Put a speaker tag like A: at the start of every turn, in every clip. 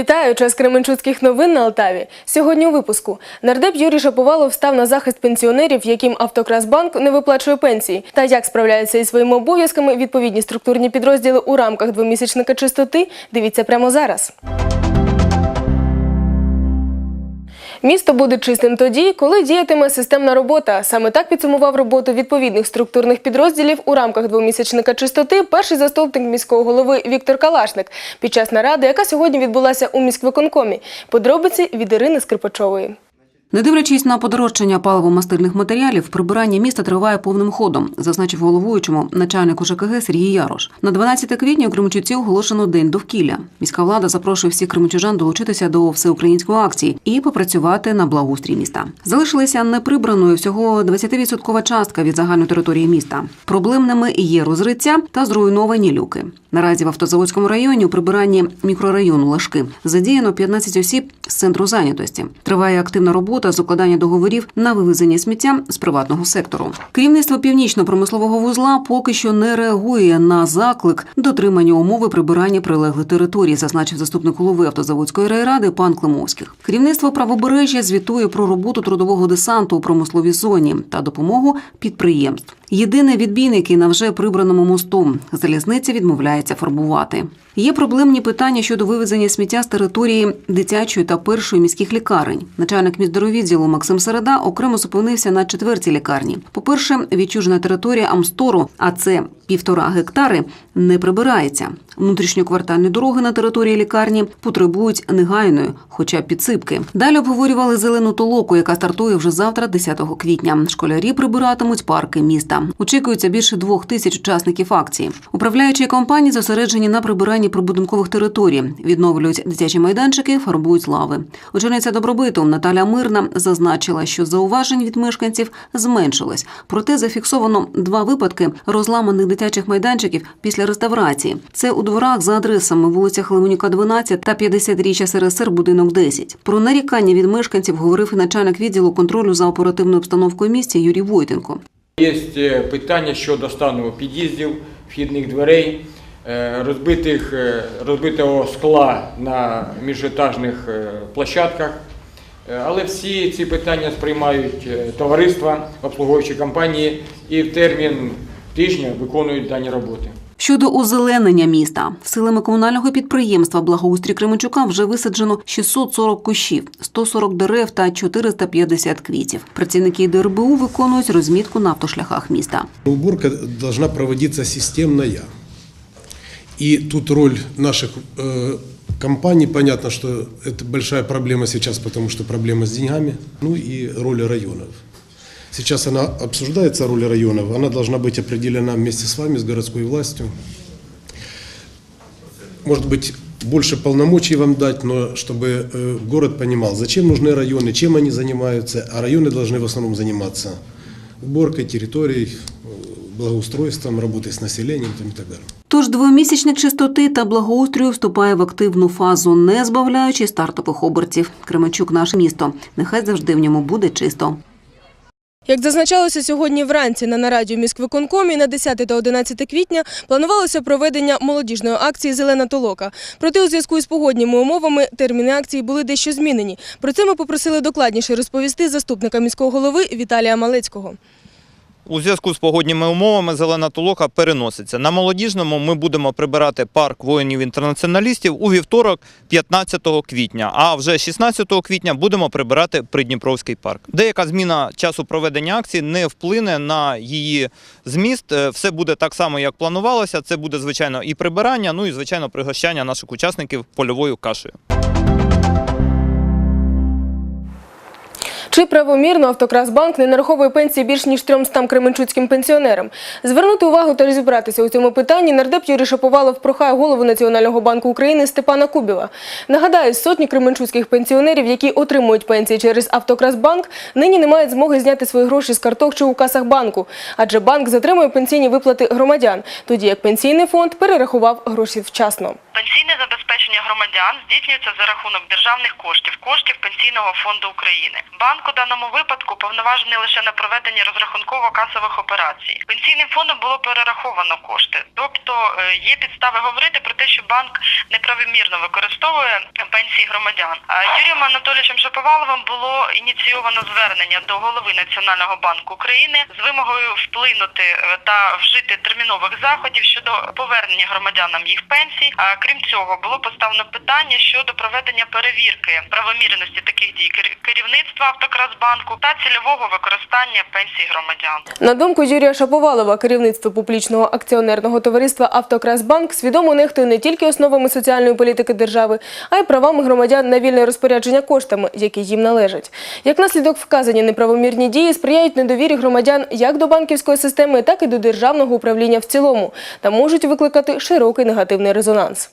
A: Вітаю! Час Кременчуцьких новин на Алтаві. Сьогодні у випуску нардеп Юрій Шаповалов став на захист пенсіонерів, яким Автокрасбанк не виплачує пенсії, та як справляються із своїми обов'язками відповідні структурні підрозділи у рамках двомісячника чистоти. Дивіться прямо зараз. Місто буде чистим тоді, коли діятиме системна робота. Саме так підсумував роботу відповідних структурних підрозділів у рамках двомісячника чистоти перший заступник міського голови Віктор Калашник під час наради, яка сьогодні відбулася у міськвиконкомі. Подробиці від Ірини Скрипачової.
B: Не дивлячись на подорожчання паливо-мастильних матеріалів, прибирання міста триває повним ходом, зазначив головуючому начальник УЖКГ Сергій Ярош. На 12 квітня у Кременчуці оголошено день довкілля. Міська влада запрошує всіх кременчужан долучитися до всеукраїнської акції і попрацювати на благоустрій міста. Залишилася неприбраною всього 20% частка від загальної території міста. Проблемними є розриття та зруйновані люки. Наразі в автозаводському районі у прибиранні мікрорайону Лашки задіяно 15 осіб з центру зайнятості. Триває активна робота з укладання договорів на вивезення сміття з приватного сектору. Керівництво північно-промислового вузла поки що не реагує на заклик дотримання умови прибирання прилеглих територій, зазначив заступник голови автозаводської райради пан Климовських. Керівництво правобережжя звітує про роботу трудового десанту у промисловій зоні та допомогу підприємств. Єдине відбійники на вже прибраному мосту. Залізниця відмовляється фарбувати. Є проблемні питання щодо вивезення сміття з території дитячої та першої міських лікарень. Начальник міськдоровідділу Максим Середа окремо зупинився на четвертій лікарні. По-перше, відчужена територія Амстору, а це півтора гектари, не прибирається. Внутрішньоквартальні дороги на території лікарні потребують негайної, хоча б підсипки. Далі обговорювали зелену толоку, яка стартує вже завтра, 10 квітня. Школярі прибиратимуть парки міста. Очікується більше двох тисяч учасників акції. Управляючі компанії зосереджені на прибиранні прибудинкових територій, відновлюють дитячі майданчики, фарбують лави. Очільниця добробиту Наталя Мирна зазначила, що зауважень від мешканців зменшилось. Проте зафіксовано два випадки розламаних дитячих майданчиків після реставрації. Це у дворах за адресами вулиця Хлемоніка, 12 та 50-річчя СРСР, будинок 10. Про нарікання від мешканців говорив і начальник відділу контролю за оперативною обстановкою місті Юрій Войтенко.
C: Є е, питання щодо стану під'їздів, вхідних дверей, е, розбитих, е, розбитого скла на міжетажних площадках. Але всі ці питання сприймають товариства, обслуговуючі компанії і в термін тижня виконують дані роботи.
B: Щодо озеленення міста, силами комунального підприємства Благоустрій Кременчука вже висаджено 640 кущів, 140 дерев та 450 квітів. Працівники ДРБУ виконують розмітку на автошляхах міста.
D: Уборка должна проводиться системная. И тут роль наших э, компаний, понятно, что это большая проблема сейчас, потому что проблема с деньгами, ну и роль районов. Сейчас она обсуждается, роль районов, она должна быть определена вместе с вами, с городской властью. Может быть, больше полномочий вам дать, но чтобы э, город понимал, зачем нужны районы, чем они занимаются, а районы должны в основном заниматься уборкой территорий, э, благоустройством, работой с населением там и так далее.
B: Тож двомісячник чистоти та благоустрою вступає в активну фазу, не збавляючи стартових обертів. Кременчук наше місто. Нехай завжди в ньому буде чисто.
A: Як зазначалося сьогодні вранці на нараді у міськвиконкомі на 10 та 11 квітня планувалося проведення молодіжної акції Зелена толока. Проте у зв'язку із погодніми умовами терміни акції були дещо змінені. Про це ми попросили докладніше розповісти заступника міського голови Віталія Малецького.
E: У зв'язку з погодніми умовами зелена толока переноситься. На молодіжному ми будемо прибирати парк воїнів-інтернаціоналістів у вівторок, 15 квітня. А вже 16 квітня будемо прибирати Придніпровський парк. Деяка зміна часу проведення акції не вплине на її зміст. Е, Все буде так само, як планувалося. Це буде звичайно і прибирання, ну і звичайно пригощання наших учасників польовою кашею.
A: Чи правомірно Автокрасбанк не нараховує пенсії більш ніж 300 кременчуцьким пенсіонерам? Звернути увагу та розібратися у цьому питанні нардеп Юрій Шаповалов прохає голову Національного банку України Степана Кубіва. Нагадаю, сотні кременчуцьких пенсіонерів, які отримують пенсії через Автокрасбанк, нині не мають змоги зняти свої гроші з карток чи у касах банку, адже банк затримує пенсійні виплати громадян, тоді як пенсійний фонд перерахував гроші вчасно.
F: Пенсійне забезпечення громадян здійснюється за рахунок державних коштів, коштів Пенсійного фонду України. Банк у даному випадку повноважений лише на проведення розрахунково-касових операцій. Пенсійним фондом було перераховано кошти. Тобто е, є підстави говорити про те, що банк неправомірно використовує пенсії громадян. А Юрієм Анатолійовичем Шаповаловим було ініційовано звернення до голови Національного банку України з вимогою вплинути е, та вжити термінових заходів щодо повернення громадянам їх пенсій. А крім цього, було поставлено питання щодо проведення перевірки правомірності таких дій кер- керівництва Автокрасбанку та цільового використання пенсій громадян.
A: На думку Юрія Шаповалова, керівництво публічного акціонерного товариства Автокрасбанк свідомо нехтує не тільки основами соціальної політики держави, а й правами громадян на вільне розпорядження коштами, які їм належать. Як наслідок вказані неправомірні дії сприяють недовірі громадян як до банківської системи, так і до державного управління в цілому та можуть викликати широкий негативний резонанс.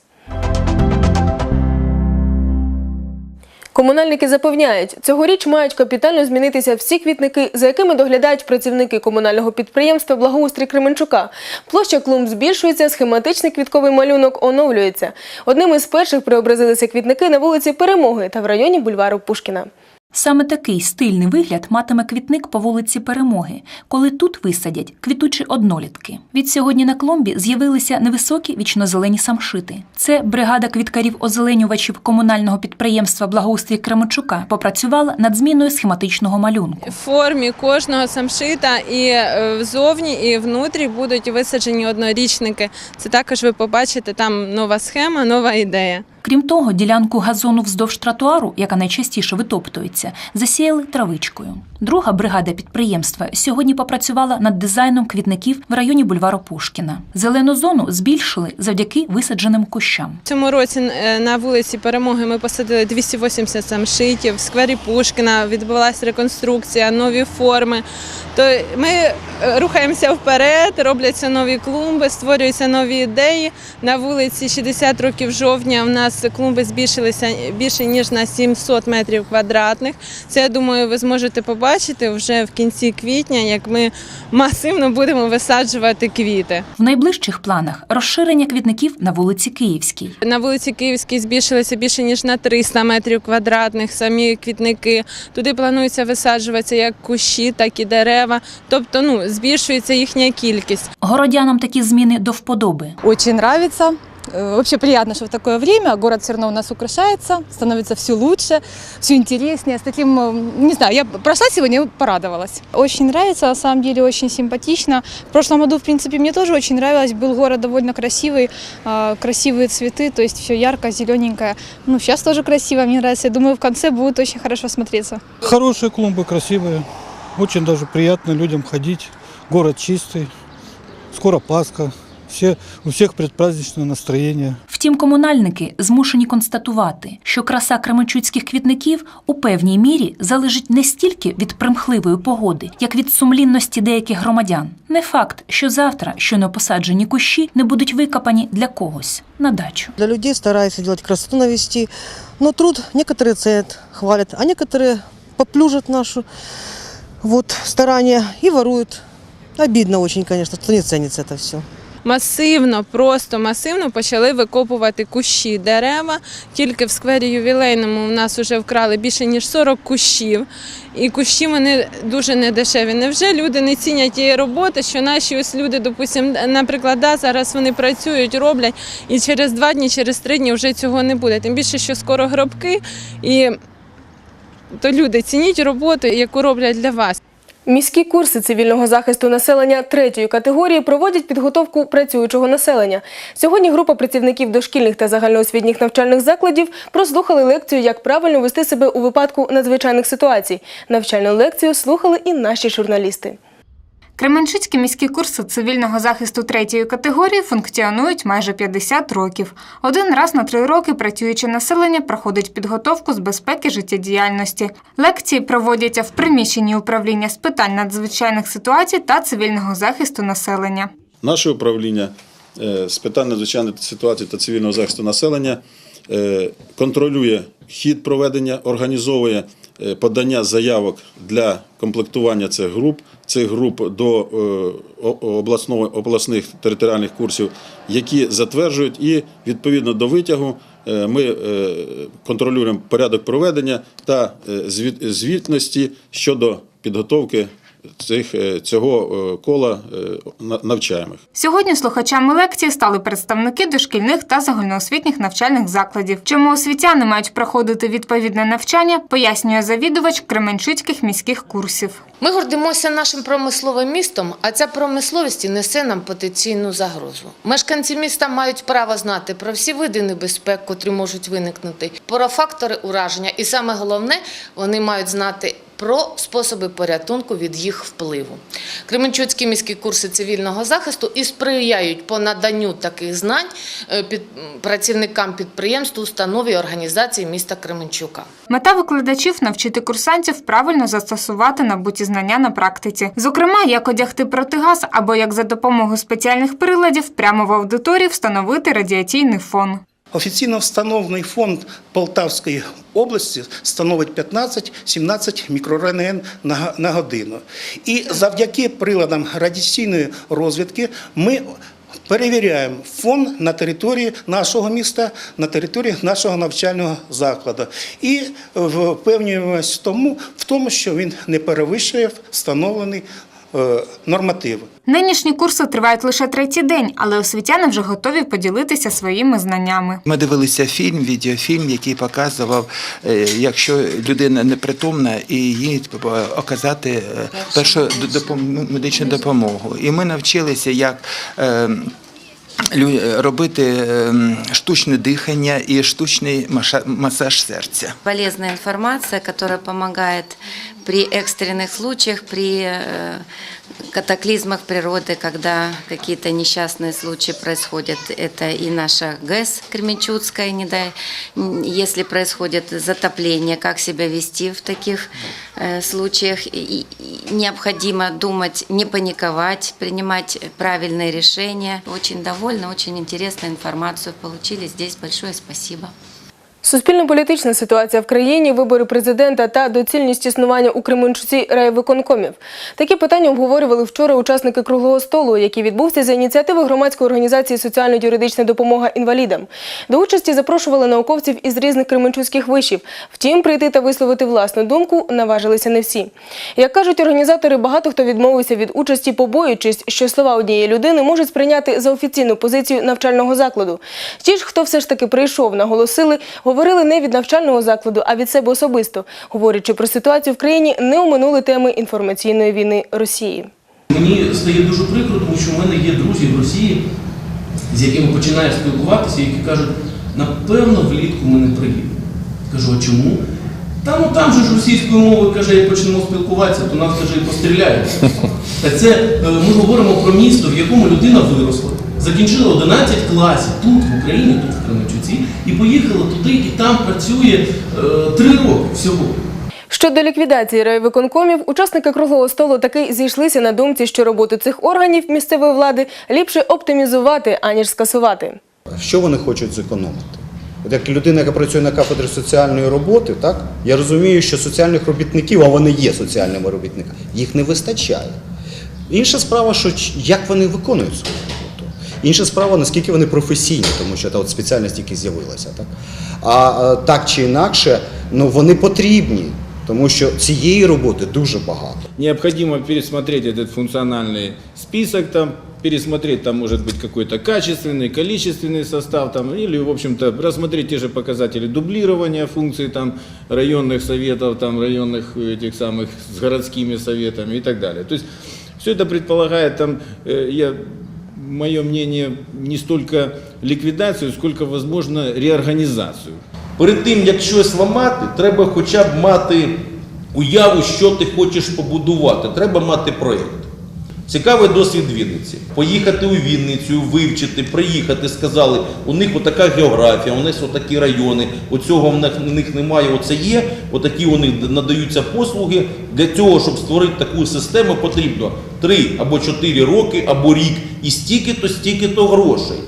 A: Комунальники запевняють, цьогоріч мають капітально змінитися всі квітники, за якими доглядають працівники комунального підприємства Благоустрій Кременчука. Площа клумб збільшується, схематичний квітковий малюнок оновлюється. Одним із перших преобразилися квітники на вулиці Перемоги та в районі бульвару Пушкіна.
G: Саме такий стильний вигляд матиме квітник по вулиці Перемоги, коли тут висадять квітучі однолітки. Від сьогодні на клумбі з'явилися невисокі вічнозелені самшити. Це бригада квіткарів-озеленювачів комунального підприємства Благоустрій Кременчука попрацювала над зміною схематичного малюнку.
H: В формі кожного самшита і е, взовні, і внутрі будуть висаджені однорічники. Це також ви побачите там нова схема, нова ідея.
G: Крім того, ділянку газону вздовж тротуару, яка найчастіше витоптується, засіяли травичкою. Друга бригада підприємства сьогодні попрацювала над дизайном квітників в районі бульвару Пушкіна. Зелену зону збільшили завдяки висадженим кущам.
H: Цьому році е, на вулиці Перемоги ми посадили 280 самшитів. В сквері Пушкіна відбулася реконструкція, нові форми. То ми е, рухаємося вперед, робляться нові клумби, створюються нові ідеї. На вулиці 60 років жовтня в нас клумби збільшилися більше ніж на 700 метрів квадратних. Це я думаю, ви зможете побачити вже в кінці квітня, як ми масивно будемо висаджувати квіти.
G: В найближчих планах розширення квітників на вулиці Київській.
H: На вулиці Київській збільшилися більше ніж на 300 метрів квадратних самі квітники. Туди планується висаджуватися як кущі, так і дерева. Тобто, ну збільшується їхня кількість.
G: Городянам такі зміни до вподоби.
I: Очень нравится. Э, Вообще приятно, что в такое время город все равно у нас украшается, становится все лучше, все интереснее. С таким, э, не знаю, я прошла сегодня и порадовалась. Очень нравится, на самом деле очень симпатично. В прошлом году, в принципе, мне тоже очень нравилось. Был город довольно красивый, а, красивые цветы, то есть все ярко, зелененькое. Ну, сейчас тоже красиво, мне нравится. Я думаю, в конце будет очень хорошо смотреться.
J: Хорошие клумбы, красивые. Очень даже приятно людям ходить. Город чистый. Скоро Пасха. Все, у всех предпраздничное настроение.
G: Втім, комунальники змушені констатувати, що краса кременчуцьких квітників у певній мірі залежить не стільки від примхливої погоди, як від сумлінності деяких громадян. Не факт, що завтра щойно посаджені кущі не будуть викопані для когось на дачу.
K: Для людей стараются делать красоту навести, но труд некоторые ценят, хвалят, а некоторые поплюжат нашу вот, старания и воруют. Обидно очень, конечно, что не ценится это все.
H: Масивно, просто масивно почали викопувати кущі дерева. Тільки в сквері ювілейному у нас вже вкрали більше ніж 40 кущів. І кущі вони дуже недешеві. Невже люди не цінять тієї роботи, що наші ось люди, допустимо, наприклад, да, зараз вони працюють, роблять, і через два дні, через три дні вже цього не буде. Тим більше, що скоро гробки, і то люди цініть роботу, яку роблять для вас.
A: Міські курси цивільного захисту населення третьої категорії проводять підготовку працюючого населення. Сьогодні група працівників дошкільних та загальноосвітніх навчальних закладів прослухали лекцію, як правильно вести себе у випадку надзвичайних ситуацій. Навчальну лекцію слухали і наші журналісти.
L: Кременчуцькі міські курси цивільного захисту третьої категорії функціонують майже 50 років. Один раз на три роки працююче населення проходить підготовку з безпеки життєдіяльності. Лекції проводяться в приміщенні управління з питань надзвичайних ситуацій та цивільного захисту населення.
M: Наше управління е, з питань надзвичайних ситуацій та цивільного захисту населення е, контролює хід проведення, організовує е, подання заявок для комплектування цих груп, цих груп до е, обласного, обласних територіальних курсів, які затверджують. І відповідно до витягу е, ми е, контролюємо порядок проведення та звітності щодо підготовки цих, е, цього е, кола е, на- навчаємих.
L: Сьогодні слухачами лекції стали представники дошкільних та загальноосвітніх навчальних закладів. Чому освітяни мають проходити відповідне навчання, пояснює завідувач Кременчуцьких міських курсів.
N: Ми гордимося нашим промисловим містом, а ця промисловість і несе нам потенційну загрозу. Мешканці міста мають право знати про всі види небезпек, котрі можуть виникнути, про фактори ураження, і саме головне, вони мають знати про способи порятунку від їх впливу. Кременчуцькі міські курси цивільного захисту і сприяють по наданню таких знань е, під працівникам підприємств, установ і організацій міста Кременчука.
L: Мета викладачів навчити курсантів правильно застосувати набуті знання на практиці. Зокрема, як одягти протигаз або як за допомогою спеціальних приладів прямо в аудиторії встановити радіаційний фон.
O: Офіційно встановлений фонд Полтавської області становить 15-17 мікрорентген на годину. І завдяки приладам радіаційної розвідки ми перевіряємо фон на території нашого міста, на території нашого навчального закладу. І впевнюємось в тому, що він не перевищує встановлений норматив.
L: Нинішні курси тривають лише третій день, але освітяни вже готові поділитися своїми знаннями.
P: Ми дивилися фільм, відеофільм, який показував, е, якщо людина непритомна, і їй оказати е, першу медичну допомогу. І ми навчилися, як е, лю- робити е, штучне дихання і штучний масаж серця.
Q: полезная информация, которая помогает при экстренных случаях, при э, катаклизмах природы, когда какие-то несчастные случаи происходят. Это и наша ГЭС Кременчуцкая, не дай, если происходит затопление, как себя вести в таких э, случаях. И необходимо думать, не паниковать, принимать правильные решения. Очень довольна, очень интересную информацию получили. Здесь большое спасибо.
A: Суспільно-політична ситуація в країні, вибори президента та доцільність існування у Кременчуці райвиконкомів. Такі питання обговорювали вчора учасники круглого столу, який відбувся за ініціативи громадської організації Соціально-юридична допомога інвалідам. До участі запрошували науковців із різних кременчуцьких вишів. Втім, прийти та висловити власну думку наважилися не всі. Як кажуть організатори, багато хто відмовився від участі, побоюючись, що слова однієї людини можуть сприйняти за офіційну позицію навчального закладу. Ті ж, хто все ж таки прийшов, наголосили, говорили не від навчального закладу, а від себе особисто. Говорячи про ситуацію в країні, не оминули теми інформаційної війни Росії.
R: Мені стає дуже прикро, тому що в мене є друзі в Росії, з якими починаю спілкуватися, які кажуть, напевно, влітку ми не приїдемо. Кажу, а чому? Та ну там же ж російською мовою каже, як почнемо спілкуватися, то нас каже і постріляють. Так це е, ми говоримо про місто, в якому людина виросла, закінчила 11 класів тут, в Україні, тут в Кременчуці, і поїхала туди, і там працює е, три роки всього.
A: Щодо ліквідації райвиконкомів, учасники круглого столу таки зійшлися на думці, що роботу цих органів місцевої влади ліпше оптимізувати, аніж скасувати.
S: Що вони хочуть зекономити? От як людина, яка працює на кафедрі соціальної роботи, так я розумію, що соціальних робітників, а вони є соціальними робітниками, їх не вистачає. Інша справа, що як вони виконують свою роботу. Інша справа, наскільки вони професійні, тому що та от спеціальність тільки з'явилася. Так? А е, так чи інакше, ну вони потрібні, тому що цієї роботи дуже багато.
T: Необходимо пересмотреть этот функциональный список, там, пересмотреть, там может быть какой-то качественный, количественный состав, там, или, в общем-то, рассмотреть те же показатели дублирования функций там, районных советов, там, районных этих самых с городскими советами и так далее. То есть все это предполагает, там, э, я, мое мнение, не столько ліквідацію, сколько, возможно, реорганізацію.
U: Перед тим, як щось ламати, треба хоча б мати уяву, що ти хочеш побудувати. Треба мати проєкт. Цікавий досвід Вінниці. Поїхати у Вінницю, вивчити, приїхати, сказали, у них отака географія, у них отакі райони, оцього в них, в них немає, оце є, отакі у них надаються послуги. Для цього, щоб створити таку систему, потрібно 3 або 4 роки, або рік, і стільки-то, стільки-то грошей.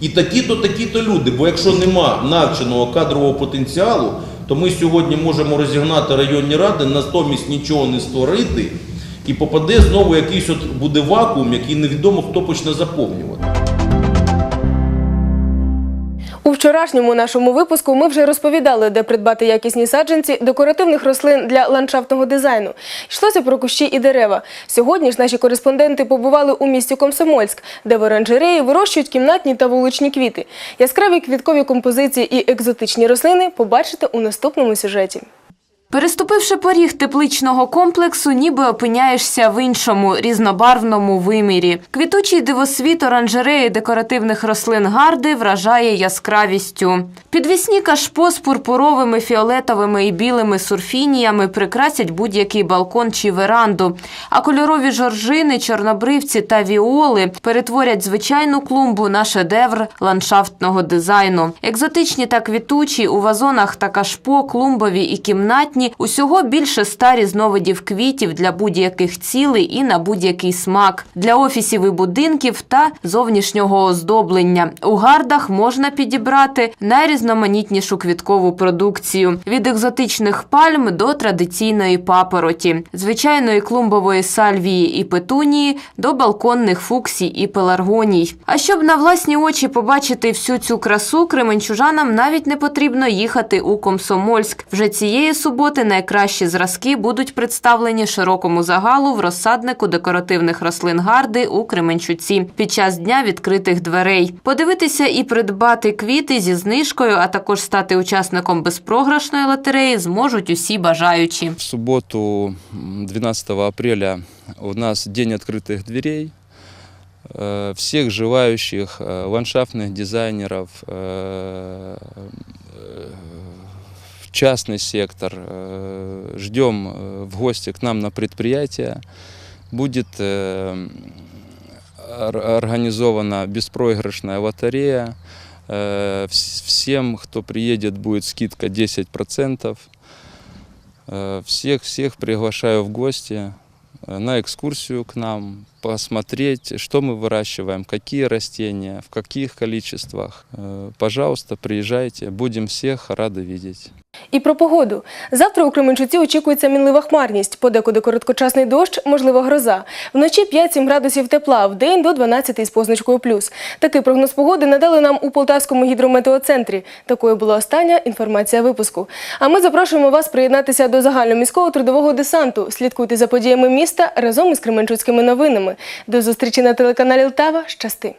U: І такі-то, такі-то люди. Бо якщо нема навченого кадрового потенціалу, то ми сьогодні можемо розігнати районні ради, натомість нічого не створити, і попаде знову якийсь от буде вакуум, який невідомо хто почне заповнювати.
A: У вчорашньому нашому випуску ми вже розповідали, де придбати якісні саджанці декоративних рослин для ландшафтного дизайну. Йшлося про кущі і дерева. Сьогодні ж наші кореспонденти побували у місті Комсомольськ, де в оранжереї вирощують кімнатні та вуличні квіти. Яскраві квіткові композиції і екзотичні рослини побачите у наступному сюжеті.
V: Переступивши поріг тепличного комплексу, ніби опиняєшся в іншому різнобарвному вимірі. Квітучий дивосвіт оранжереї декоративних рослин гарди вражає яскравістю. Підвісні кашпо з пурпуровими, фіолетовими і білими сурфініями прикрасять будь-який балкон чи веранду. А кольорові жоржини, чорнобривці та віоли перетворять звичайну клумбу на шедевр ландшафтного дизайну. Екзотичні та квітучі у вазонах та кашпо, клумбові і кімнатні усього більше ста різновидів квітів для будь-яких цілей і на будь-який смак, для офісів і будинків та зовнішнього оздоблення. У гардах можна підібрати найрізноманітнішу квіткову продукцію від екзотичних пальм до традиційної папороті, звичайної клумбової сальвії і петунії до балконних фуксій і пеларгоній. А щоб на власні очі побачити всю цю красу, кременчужанам навіть не потрібно їхати у Комсомольськ. Вже цієї суботи найкращі зразки будуть представлені широкому загалу в розсаднику декоративних рослин гарди у Кременчуці під час дня відкритих дверей. Подивитися і придбати квіти зі знижкою, а також стати учасником безпрограшної лотереї зможуть усі бажаючі.
W: В субботу, м, 12 апреля, у нас День открытых дверей. Э, Всех желающих э, ландшафтных частный сектор э, ждем э, в гости к нам на предприятие. Будет э, ор- организована беспроигрышная лотерея. Вс- Всем, кто приедет, будет скидка 10%. Э, Всех, всех приглашаю в гости на экскурсию к нам, посмотреть, что мы выращиваем, какие растения, в каких количествах. Пожалуйста, приезжайте, будем всех рады видеть.
A: І про погоду. Завтра у Кременчуці очікується мінлива хмарність, подекуди короткочасний дощ, можливо, гроза. Вночі 5-7 градусів тепла, в день до 12 з позначкою плюс. Такий прогноз погоди надали нам у Полтавському гідрометеоцентрі. Такою була остання інформація випуску. А ми запрошуємо вас приєднатися до загальноміського трудового десанту. Слідкуйте за подіями міста разом із Кременчуцькими новинами. До зустрічі на телеканалі Лтава. Щасти!